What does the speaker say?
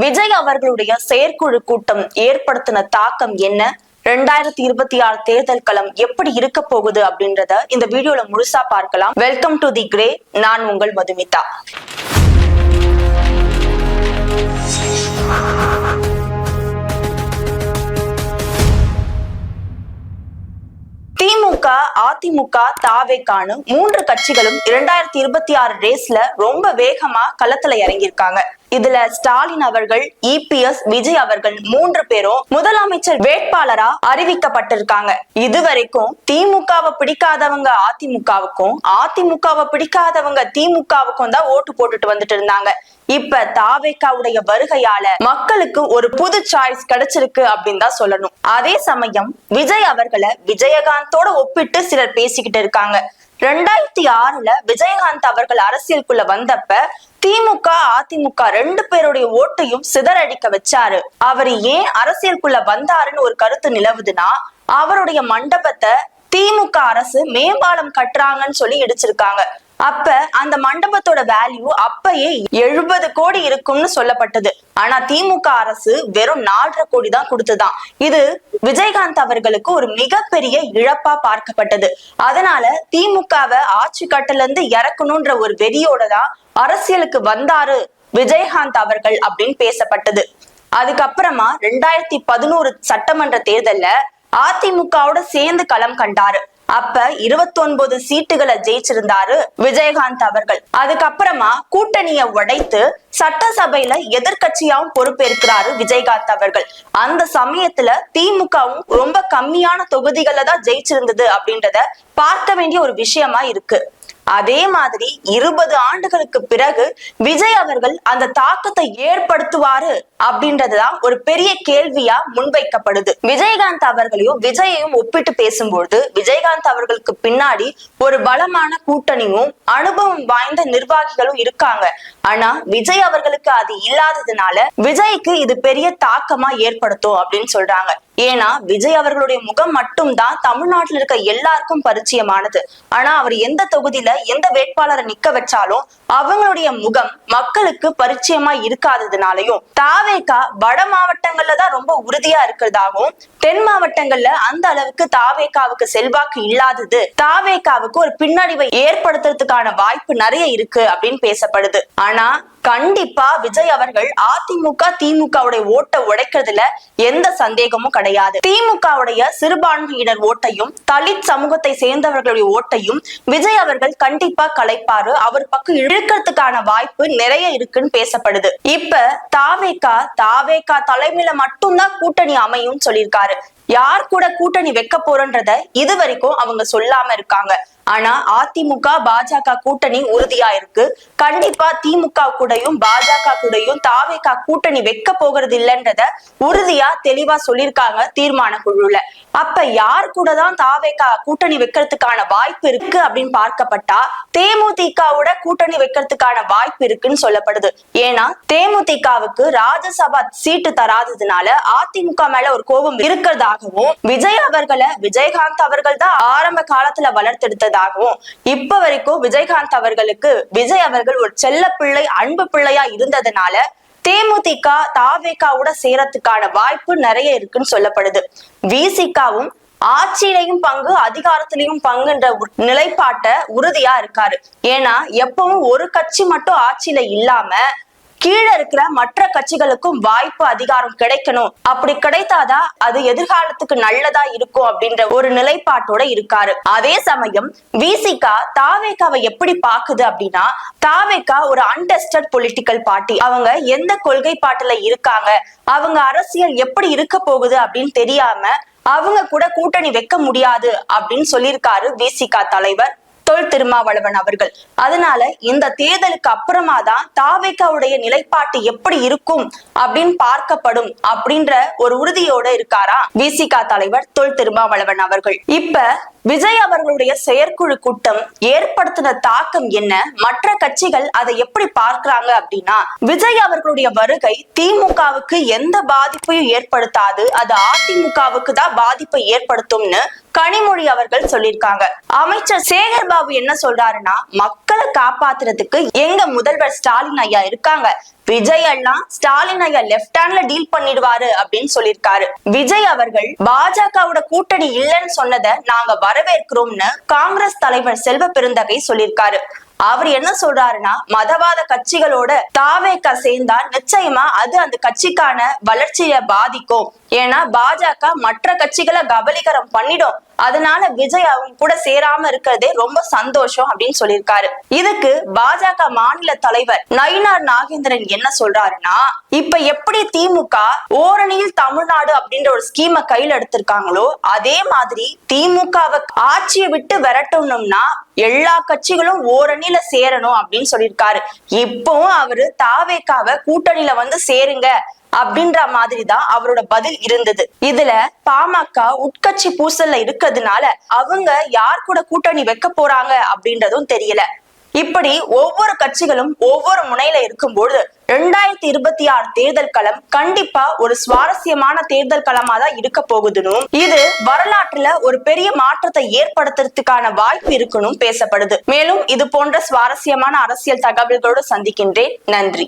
விஜய் அவர்களுடைய செயற்குழு கூட்டம் ஏற்படுத்தின தாக்கம் என்ன? ரெண்டாயிரத்தி இருபத்தி ஆறு தேர்தல் களம் எப்படி இருக்க போகுது அப்படின்றத இந்த வீடியோல முழுசா பார்க்கலாம். வெல்கம் டு தி கிரே நான் உங்கள் மதுமிதா. திமுக அதிமுக தாவேக்கானு மூன்று கட்சிகளும் இரண்டாயிரத்தி இருபத்தி ஆறு ரேஸ்ல ரொம்ப வேகமா களத்துல இறங்கியிருக்காங்க. இதுல ஸ்டாலின் அவர்கள் இபிஎஸ் விஜய் அவர்கள் மூன்று பேரும் முதலமைச்சர் வேட்பாளரா அறிவிக்கப்பட்டிருக்காங்க. இதுவரைக்கும் திமுகவை பிடிக்காதவங்க அதிமுகவுக்கும் அதிமுகவை பிடிக்காதவங்க திமுகவுக்கும் தான் ஓட்டு போட்டுட்டு வந்துட்டு இருந்தாங்க. இப்ப தாவேக்காவுடைய வருகையால மக்களுக்கு ஒரு புது சாய்ஸ் கிடைச்சிருக்கு அப்படின்னு தான் சொல்லணும். அதே சமயம் விஜய் அவர்களை விஜயகாந்தோட ஒப்பிட்டு சிலர் பேசிக்கிட்டு இருக்காங்க. ரெண்டாயிரத்தி ஆறுல விஜயகாந்த் அவர்கள் அரசியலுக்குள்ள வந்தப்ப திமுக அதிமுக ரெண்டு பேருடைய ஓட்டையும் சிதறடிக்க வச்சாரு. அவர் ஏன் அரசியலுக்குள்ள வந்தாருன்னு ஒரு கருத்து நிலவுதுன்னா அவருடைய மண்டபத்தை திமுக அரசு மேம்பாலம் கட்டுறாங்கன்னு சொல்லி இடிச்சிருக்காங்க. அப்ப அந்த மண்டபத்தோட வேல்யூ அப்பயே எழுபது கோடி இருக்கும்னு சொல்லப்பட்டது. ஆனா திமுக அரசு வெறும் நாலரை கோடி தான் கொடுத்துதான் இது விஜயகாந்த் அவர்களுக்கு ஒரு மிகப்பெரிய இழப்பா பார்க்கப்பட்டது. அதனால திமுகவை ஆட்சி கட்டுல இருந்து இறக்கணும்ன்ற ஒரு வெறியோட தான் அரசியலுக்கு வந்தாரு விஜயகாந்த் அவர்கள் அப்படின்னு பேசப்பட்டது. அதுக்கப்புறமா ரெண்டாயிரத்தி பதினோரு சட்டமன்ற தேர்தல்ல அதிமுகவோட சேர்ந்து களம் கண்டாரு. அப்ப இருபத்தொன்பது சீட்டுகளை ஜெயிச்சிருந்தாரு விஜயகாந்த் அவர்கள். அதுக்கப்புறமா கூட்டணியை உடைத்து சட்டசபையில எதிர்கட்சியாவும் பொறுப்பேற்கிறாரு விஜயகாந்த் அவர்கள். அந்த சமயத்துல திமுகவும் ரொம்ப கம்மியான தொகுதிகளை தான் ஜெயிச்சிருந்தது அப்படின்றத பார்க்க வேண்டிய ஒரு விஷயமா இருக்கு. அதே மாதிரி இருபது ஆண்டுகளுக்கு பிறகு விஜய் அவர்கள் அந்த தாக்கத்தை ஏற்படுத்துவாரு அப்படின்றதுதான் ஒரு பெரிய கேள்வியா முன்வைக்கப்படுது. விஜயகாந்த் அவர்களையும் விஜயையும் ஒப்பிட்டு பேசும்பொழுது விஜயகாந்த் அவர்களுக்கு பின்னாடி ஒரு பலமான கூட்டணியும் அனுபவம் வாய்ந்த நிர்வாகிகளும் இருக்காங்க. ஆனா விஜய் அவர்களுக்கு அது இல்லாததுனால விஜய்க்கு இது பெரிய தாக்கமா ஏற்படுத்தும் அப்படின்னு சொல்றாங்க. ஏன்னா விஜய் அவர்களுடைய முகம் மட்டும்தான் தமிழ்நாட்டில் இருக்க எல்லாருக்கும் பரிச்சயமானது. ஆனா அவர் எந்த தொகுதியில எந்த வேட்பாளரை நிக்க வச்சாலும் அவங்களுடைய முகம் மக்களுக்கு பரிச்சயமா இருக்காததுனாலையும் தாவேகா வட மாவட்டங்கள்ல தான் ரொம்ப உறுதியா இருக்கிறதாகவும் தென் மாவட்டங்கள்ல அந்த அளவுக்கு தாவேகாவுக்கு செல்வாக்கு இல்லாதது தாவேகாவுக்கு ஒரு பின்னடைவை ஏற்படுத்துறதுக்கான வாய்ப்பு நிறைய இருக்கு அப்படின்னு பேசப்படுது. ஆனா கண்டிப்பா விஜய் அவர்கள் அதிமுக திமுகவுடைய ஓட்டை உடைக்கிறதுல எந்த சந்தேகமும் கிடையாது. திமுகவுடைய சிறுபான்மையினர் ஓட்டையும் தலித் சமூகத்தை சேர்ந்தவர்களுடைய ஓட்டையும் விஜய் அவர்கள் கண்டிப்பா கலைப்பாரு. அவர் பக்கம் இழுக்கிறதுக்கான வாய்ப்பு நிறைய இருக்குன்னு பேசப்படுது. இப்ப தாவேகா தாவேகா தலைமையில மட்டும்தான் கூட்டணி அமையும் சொல்லியிருக்காரு. யார் கூட கூட்டணி வைக்க போறன்றத இது வரைக்கும் அவங்க சொல்லாம இருக்காங்க. ஆனா அதிமுக பாஜக கூட்டணி உறுதியா இருக்கு. கண்டிப்பா திமுக கூடயும் பாஜக கூடயும் தாவேக கூட்டணி வைக்க போகிறது இல்லைன்றத உறுதியா தெளிவா சொல்லியிருக்காங்க தீர்மான குழுல அப்ப யார் கூட தான் தாவேக கூட்டணி வைக்கிறதுக்கான வாய்ப்பு இருக்கு அப்படின்னு பார்க்கப்பட்டா தேமுதிகவோட கூட்டணி வைக்கிறதுக்கான வாய்ப்பு இருக்குன்னு சொல்லப்படுது. ஏன்னா தேமுதிகவுக்கு ராஜ்யசபா சீட்டு தராததுனால அதிமுக மேல ஒரு கோபம் இருக்கிறதாகவும் விஜய் அவர்களை விஜயகாந்த் அவர்கள் தான் ஆரம்ப காலத்துல இருந்ததாகவும் இப்ப வரைக்கும் விஜயகாந்த் அவர்களுக்கு விஜய் அவர்கள் ஒரு செல்ல பிள்ளை அன்பு பிள்ளையா இருந்ததுனால தேமுதிக தாவேகாவோட சேரத்துக்கான வாய்ப்பு நிறைய இருக்குன்னு சொல்லப்படுது. விசிகாவும் ஆட்சியிலையும் பங்கு அதிகாரத்திலையும் பங்குன்ற நிலைப்பாட்ட உறுதியா இருக்காரு. ஏன்னா எப்பவும் ஒரு கட்சி மட்டும் ஆட்சியில இல்லாம கீழே இருக்கிற மற்ற கட்சிகளுக்கும் வாய்ப்பு அதிகாரம் கிடைக்கணும். அப்படி கிடைத்தாதான் அது எதிர்காலத்துக்கு நல்லதா இருக்கும் அப்படின்ற ஒரு நிலைப்பாட்டோட இருக்காரு. அதே சமயம் விசிகா தாவேகாவை எப்படி பாக்குது அப்படின்னா தாவேகா ஒரு அன்டெஸ்டட் பொலிட்டிக்கல் பார்ட்டி அவங்க எந்த கொள்கை பாட்டுல இருக்காங்க அவங்க அரசியல் எப்படி இருக்க போகுது அப்படின்னு தெரியாம அவங்க கூட கூட்டணி வைக்க முடியாது அப்படின்னு சொல்லியிருக்காரு விசிகா தலைவர். தொல் திருமாவளவன் அவர்கள். அதனால இந்த தேர்தலுக்கு அப்புறமா தான் தாவேக்காவுடைய நிலைப்பாட்டு எப்படி இருக்கும் அப்படின்னு பார்க்கப்படும் அப்படின்ற ஒரு உறுதியோட இருக்காரா விசிகா தலைவர் தொல் திருமாவளவன் அவர்கள். இப்ப விஜய் அவர்களுடைய செயற்குழு கூட்டம் ஏற்படுத்தின தாக்கம் என்ன? மற்ற கட்சிகள் அதை எப்படி பார்க்கறாங்க அப்படின்னா விஜய் அவர்களுடைய வருகை திமுகவுக்கு எந்த பாதிப்பையும் ஏற்படுத்தாது. அது அதிமுகவுக்கு தான் பாதிப்பை ஏற்படுத்தும்னு கனிமொழி அவர்கள் சொல்லியிருக்காங்க. அமைச்சர் சேகர் பாபு என்ன சொல்றாருன்னா மக்களை காப்பாத்துறதுக்கு எங்க முதல்வர் ஸ்டாலின் ஐயா இருக்காங்க. விஜய் அண்ணா ஸ்டாலின் ஐயா லெப்ட் ஹேண்ட்ல டீல் பண்ணிடுவாரு அப்படின்னு சொல்லியிருக்காரு. விஜய் அவர்கள் பாஜகவோட கூட்டணி இல்லைன்னு சொன்னதை நாங்க வரவேற்கிறோம்னு காங்கிரஸ் தலைவர் செல்வ பெருந்தகை சொல்லியிருக்காரு. அவர் என்ன சொல்றாருன்னா மதவாத கட்சிகளோட தாவேக்கா சேர்ந்தா நிச்சயமா அது அந்த கட்சிக்கான வளர்ச்சியை பாதிக்கும். ஏன்னா பாஜக மற்ற கட்சிகளை கபலீகரம் பண்ணிடும். அதனால விஜய் அவங்க கூட சேராம இருக்கிறதே ரொம்ப சந்தோஷம் அப்படின்னு சொல்லியிருக்காரு. இதுக்கு பாஜக மாநில தலைவர் நயினார் நாகேந்திரன் என்ன சொல்றாருன்னா இப்ப எப்படி திமுக ஓரணியில் தமிழ்நாடு அப்படின்ற ஒரு ஸ்கீமை கையில எடுத்திருக்காங்களோ அதே மாதிரி திமுகவை ஆட்சியை விட்டு விரட்டணும்னா எல்லா கட்சிகளும் ஓரணியில சேரணும் அப்படின்னு சொல்லியிருக்காரு. இப்பவும் அவரு தாவேக்காவ கூட்டணியில வந்து சேருங்க அப்படின்ற மாதிரி தான் அவரோட பதில் இருந்தது. இதுல பாமக உட்கட்சி பூசல்ல இருக்கிறதுனால அவங்க யார் கூட கூட்டணி வைக்க போறாங்க அப்படின்றதும் தெரியல. இப்படி ஒவ்வொரு கட்சிகளும் ஒவ்வொரு முனையில இருக்கும்போது ரெண்டாயிரத்தி இருபத்தி ஆறு தேர்தல் களம் கண்டிப்பா ஒரு சுவாரஸ்யமான தேர்தல் களமா தான் இருக்க போகுதுன்னு இது வரலாற்றுல ஒரு பெரிய மாற்றத்தை ஏற்படுத்துறதுக்கான வாய்ப்பு இருக்குன்னு பேசப்படுது. மேலும் இது போன்ற சுவாரஸ்யமான அரசியல் தகவல்களோடு சந்திக்கின்றேன். நன்றி.